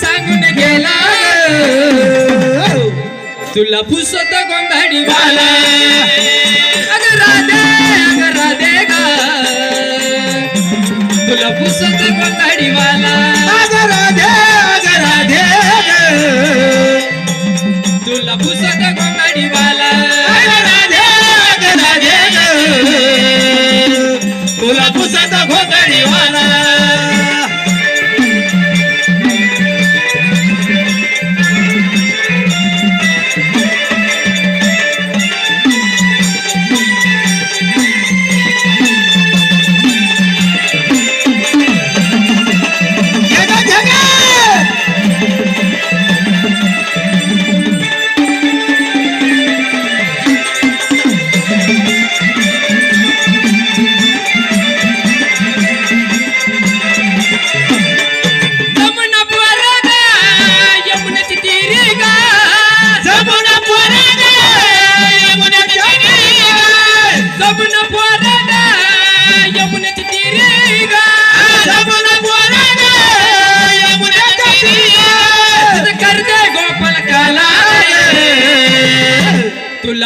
सांगून गेला. तुला पुसत गोंगाडी मला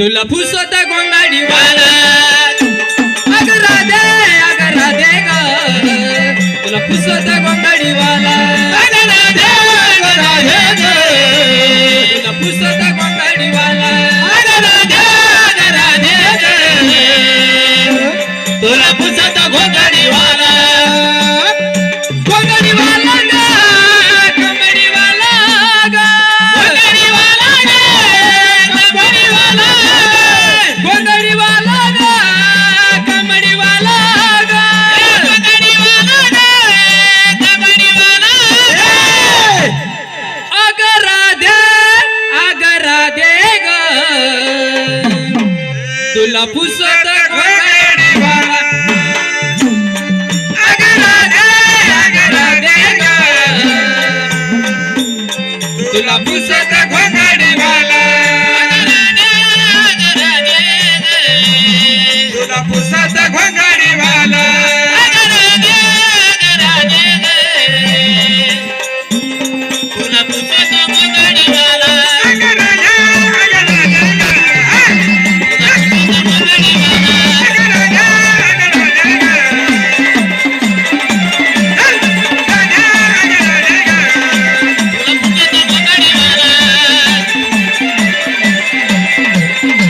तुला फुसत गोंगाडी वाला अग राधे अग राधे ग. तुला फुसत गोंगाडी वाला अग राधे अग राधे ग. तुला फुसत गोंगाडी वाला अग राधे अग राधे ग. तुला फुसत तुला पुसत